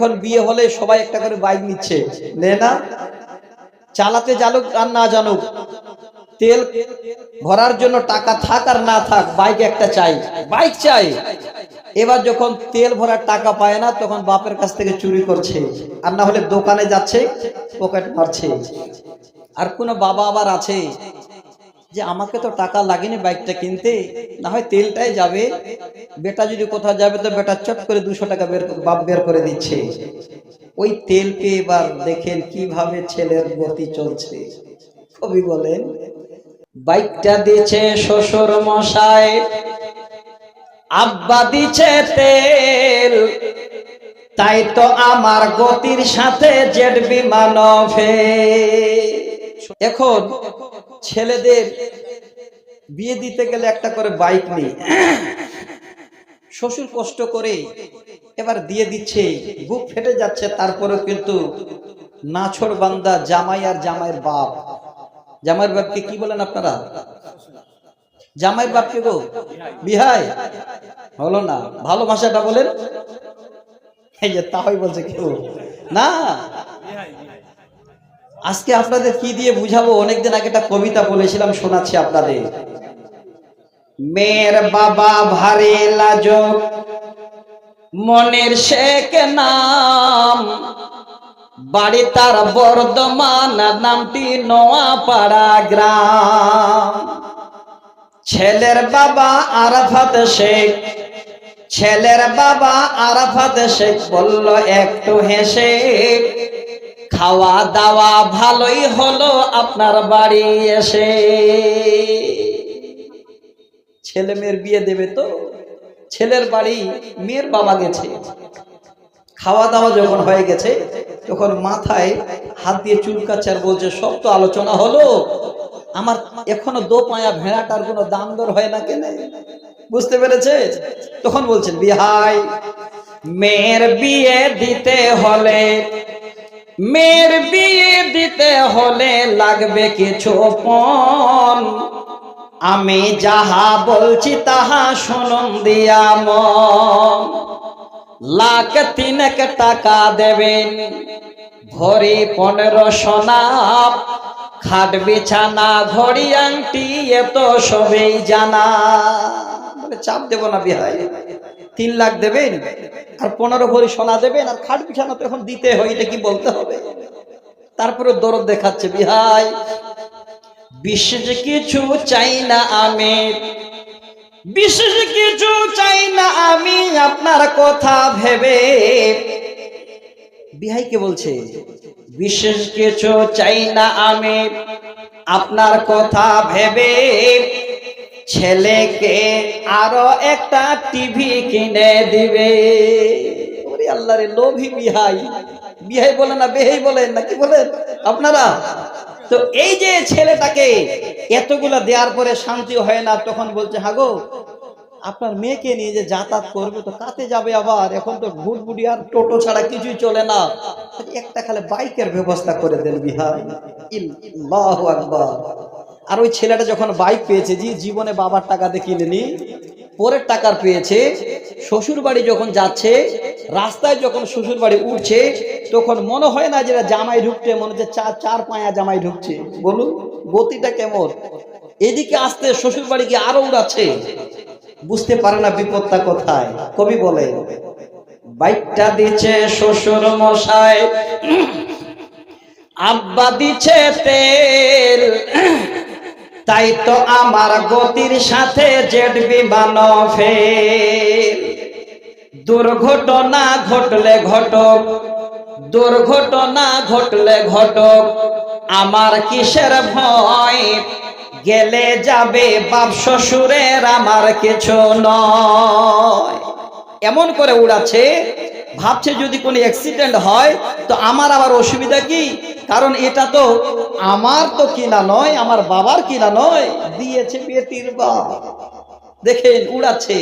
এখন বিয়ে হলে সবাই একটা করে বাইক নিচ্ছে। নে না। চালাতে জানুক আর না জানুক। তেল ভরার জন্য টাকা থাক আর না থাক বাইক একটা চাই। বাইক চাই। এবার যখন তেল ভরার টাকা পায় না, তখন বাপের কাছ থেকে চুরি করছে। আর না হলে দোকানে যাচ্ছে পকেট মারছে। আর কোনো বাবা আবার আছে যে আমাকে তো টাকা লাগেনি বাইকটা কিনতে, না হয় তেলটাই যাবে। বেটা যদি কোথাও যাবে, তো বেটা চট করে দুশো টাকা বের বাপ বের করে দিচ্ছে। ওই তেল পেয়ে এবার দেখেন কীভাবে ছেলের গতি চলছে। কবি বলেন, বাইকটা দিচ্ছে শ্বশুর মশাই, আব্বা দিচ্ছে তেল। তাই তো আমার গতির সাথে জেট বিমান এখন ছেলেদের বিয়ে দিতে গেলে একটা করে বাইক নেই। শ্বশুর কষ্ট করে এবার দিয়ে দিচ্ছে, বুক ফেটে যাচ্ছে, তারপরেও কিন্তু নাছর বান্দা জামাই আর জামাইয়ের বাপ। জামাইয়ের বাপকে কি বলেন আপনারা? জামাইয়ের বাপকে গো, বিহাই, হলো না, ভালোবাসাটা বলেন। এই যে তাই বলছে কেউ। না আজকে আপনাদের কি দিয়ে বুঝাবো? অনেকদিন আগে একটা কবিতা বলেছিলাম, শোনাচ্ছি আপনাদের। মেয়ের বাবা ভারে লাজক, মনের শেখ নাম। বাড়ি তার বর্ধমান, নামটি নোয়াপাড়া গ্রাম। ছেলের বাবা আরাফাত শেখ, ছেলের বাবা আরাফাত শেখ বলল, একটু হেসে খাওয়া দাওয়া ভালোই হলো আপনার বাড়ি এসে। ছেলে মেয়ের বিয়ে দেবে তো? ছেলের বাড়ি মেয়ের বাবা গেছে। খাওয়া দাওয়া যখন হয়ে গেছে, তখন মাথায় হাত দিয়ে চুলকাচ্ছে আর বলছে, সব তো আলোচনা হলো। আমার এখনও দো পায়া ভেড়াটার কোনো দাম দর হয় না কেন? বুঝতে পেরেছে? তখন বলছেন, বিহাই, মেয়ের বিয়ে দিতে হলে মেয়ের বিয়ে দিতে হলে লাগবে কিছু পণ আমি যাহা বলছি তাহা শুনুন, দিয়া মন। লাখ তিনেক টাকা দেবেন, ভরি পনেরো সোনা। খাট, বিছানা, ঘড়ি, আংটি এত সবেই জানা। চাপ দেব না বিহাই তিন লাখ দেবেন, আর পনেরো ভরি সোনা দেবেন, আর খাট বিছানা তো এখন দিতে হয়, এটা কি বলতে হবে? তারপরে দরদ দেখাচ্ছে, বিহাই, বিশেষ কিছু চাই না আমি, বিশেষ কিছু চাই না আমি, আপনার কথা ভেবে। বিহাইকে বলছে? বিশেষ কিছু চাই না আমি, আপনার কথা ভেবে। ছেলেকে আরও একটা টিভি কিনে দিবে। ওরে আল্লাহ রে, লোভী বিহাই। বিহাই বলে না, বেহাই বলেন নাকি বলেন আপনারা? তো এই যে ছেলেটাকে এতগুলো দেওয়ার পরে শান্তি হয় না, তখন বলছে, হাগো, আপনার মেয়েকে নিয়ে যে যাতায়াত করবে, তো কাতে যাবে আবার। এখন তো ভুটভুটি আর টোটো ছাড়া কিছুই চলে না। একটা খালে বাইকের ব্যবস্থা করে দেন বিহার আর ওই ছেলেটা যখন বাইক পেয়েছে, জি, জীবনে বাবার টাকা টাকাতে কিনেনি, পরের টাকার পেয়েছে শ্বশুর বাড়ি যখন যাচ্ছে, রাস্তায় যখন শ্বশুর বাড়ি উঠছে, তখন মনে হয় না যে জামাই ঢুকছে, মনে হচ্ছে চার চার পায়া জামাই ঢুকছে। বলুন, গতিটা কেমন? এদিকে আসতে শ্বশুর বাড়ি গিয়ে আরও উড়াচ্ছে? বুঝতে পারে না বিপদটা কোথায়। কবি বলে বাইকটা দিচ্ছে শ্বশুর মশাই, আব্বা দিচ্ছে তেল। তাই তো আমার গতির সাথে জেট বিমান ফেল দুর্ঘটনা ঘটলে ঘটক, দুর্ঘটনা ঘটলে ঘটক। আমার কিসের ভয়? গেলে যাবে বাপ শ্বশুরের, আমার কিছু নয়। এমন করে উড়াচ্ছে ভাবছে যদি কোনো অ্যাক্সিডেন্ট হয়, তো আমার আবার অসুবিধা কি? কারণ এটা তো আমার তো কিনা নয়, আমার বাবার কিনা নয়। দিয়েছে বেটির বাপ। দেখেন, উড়াচ্ছে।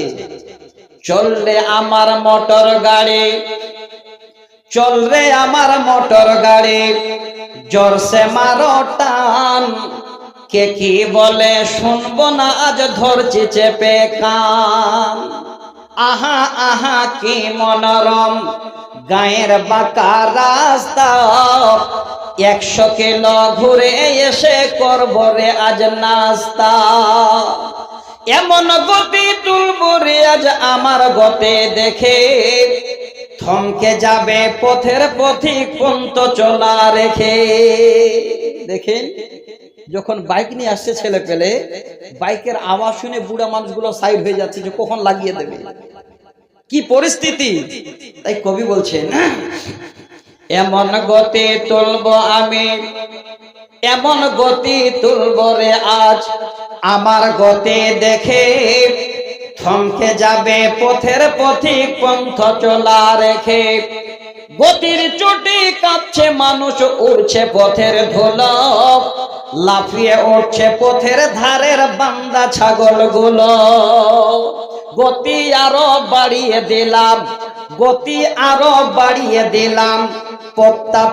চললে আমার মোটর গাড়ি চল রে আমার মোটর গাড়ি, জোরসে মারো টান। কে কি বলে, শুনব না, আজ ধরছি চেপে কান। আহা আহা, কি মনোরম। গায়ের বাঁকা রাস্তা। একশো কিলো ঘুরে এসে করব রে আজ নাস্তা। এমন গতি তুলব রে আজ আমার গতে দেখে। থমকে যাবে পথের পথিক পন্ত চলা রেখে। দেখেন? যখন বাইক নিয়ে আসছে ছেলে পেলে, বাইকের আওয়াজ শুনে বুড়া মানুষগুলো সাইড হয়ে যাচ্ছে যে কখন লাগিয়ে দেবে? কি পরিস্থিতি? তাই কবি বলছেন, এমন গতি তুলব আমি, এমন গতি তুলব রে আজ। আমার গতি দেখে থমকে যাবে পথের পথিক পন্থ চলা রেখে। গতির চটি কাঁপছে মানুষ, উড়ছে পথের ধুলো। লাফিয়ে উঠছে পথের ধারের বান্দা ছাগলগুলো গতি আরও বাড়িয়ে দিলাম, গতি আরও বাড়িয়ে দিলাম।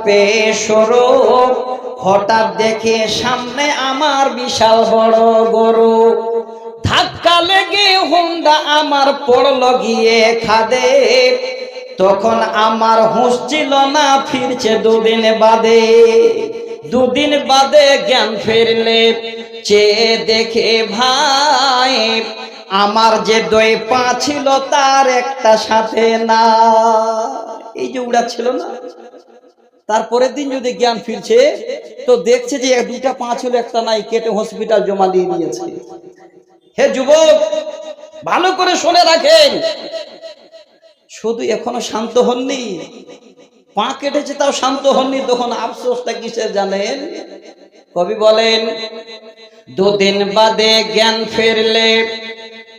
পেয়ে সরু, হঠাৎ দেখে সামনে আমার বিশাল বড় গরু। ধাক্কা লেগে হুন্ডা আমার পড়ল গিয়ে খাদে। তখন আমার হুঁশ ছিল না, ফিরছে দুদিন বাদে। দুদিন বাদে জ্ঞান ফিরলে, চেয়ে দেখে ভাই, আমার যে দই পা ছিল তার একটা সাথে না। এই যে উড়া ছিল না? তারপরের দিন যদি জ্ঞান ফিরছে, তো দেখছে যে দুইটা পা ছিল, একটা নাই, কেটে হসপিটাল জমা দিয়ে দিয়েছে। হে যুবক, ভালো করে শুনে রাখেন। শুধু এখনও শান্ত হননি পা কেটেছে, তাও শান্ত হননি, তখন আফসোসটা কিসের জানেন? কবি বলেন, দুদিন বাদে জ্ঞান ফিরলে,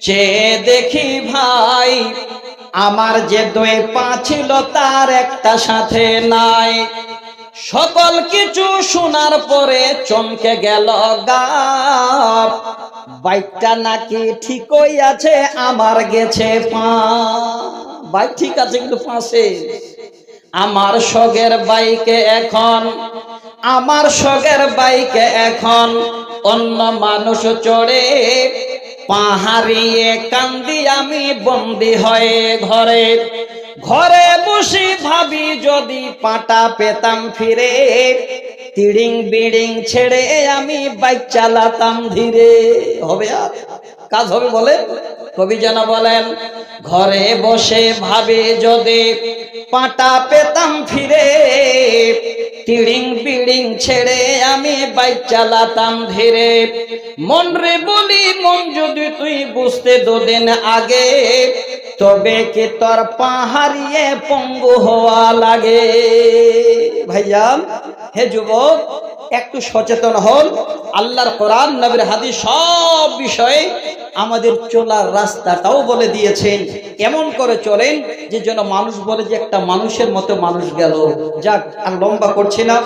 চেয়ে দেখি ভাই, আমার যে দুই পা ছিল তার একটা সাথে নাই। সকল কিছু শোনার পরে চমকে গেল গাপ, বাইকটা নাকি ঠিকই আছে, আমার গেছে পা। বাইক ঠিক আছে, কিন্তু পাশে আমার সগের বাইকে এখন, আমার সগের বাইকে এখন। অন্য মানুষ চড়ে পাহাড়িয়ে কান্দি আমি বন্দি হয়ে ঘরে। ঘরে বসে ভাবি যদি পাটা পেতাম ফিরে, তিড়িং বিড়িং ছেড়ে আমি বাইক চালাতাম ধীরে। হবে আর? কাজ হবে বলে? কবি যেন বলেন, ঘরে বসে ভাবে যদি পাটা পেতাম ফিরে তিড়িং বিড়িং ছেড়ে আমি বাইক চালাতাম ধীরে। মন রে বলি, মন যদি তুই বুঝতে দুদিন আগে, তবে কি তোর পাহাড়িয়ে পঙ্গু হওয়া লাগে? ভাইয়া, হে যুবক, একটু সচেতন হন। আল্লাহর কোরআন, নবীর হাদিস সব বিষয়ে আমাদের চলার রাস্তাটাও বলে দিয়েছেন এমন করে চলেন? যে যেন মানুষ বলে যে একটা মানুষের মতো মানুষ গেল। যাক, আর লম্বা করছি না।